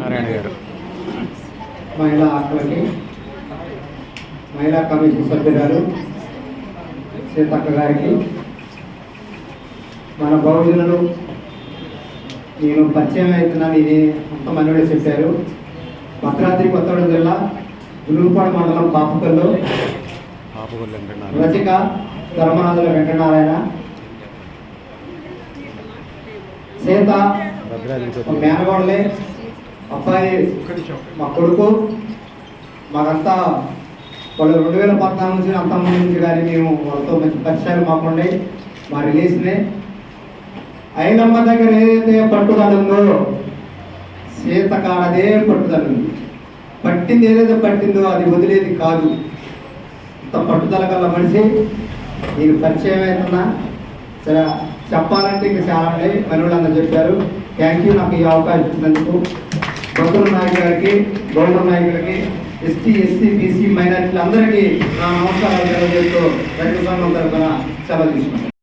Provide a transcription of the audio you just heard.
నారాయణ గారు. మహిళా ఆత్మకి మహిళా కమిషన్ సభ్యురాలు సీతక్క గారికి మన బహుజనులు నేను పరిచయం అవుతున్నాను ఇది అంత మనవిడే చెప్పారు. భద్రాద్రి కొత్తగూడెం జిల్లా గురుపాడు మండలం పాపకల్లో రచిక ధర్మనాథుల వెంకటనారాయణ సీత మేనగోడలే. అబ్బాయి మా కొడుకు మాకంతా వాళ్ళు రెండు వేల పద్నాలుగు నుంచి అంతమంది నుంచి కానీ మేము వాళ్ళతో మంచి పరిచయాలు మాకుండే మా రిలేషనే. ఐలమ్మ దగ్గర ఏదైతే పట్టుదల ఉందో సీత కాడదే పట్టుదల ఉంది. పట్టింది ఏదైతే పట్టిందో అది వదిలేది కాదు. అంత పట్టుదల గల మనిషి నేను పరిచయం అవుతున్నా. సరే చెప్పాలంటే ఇంకా చాలా మనోళ్ళందరూ చెప్పారు. Thank you. నాకు ఈ అవకాశం ఇచ్చినందుకు. గౌతమ నాయక్ గారికి గౌరవ నాయకులకి ఎస్టీ ఎస్సీ బీసీ మైనారిటీలందరికీ నా నమస్కారాలు తెలియజేస్తూ రైతు సంఘం తరఫున సెలవు తీసుకున్నాను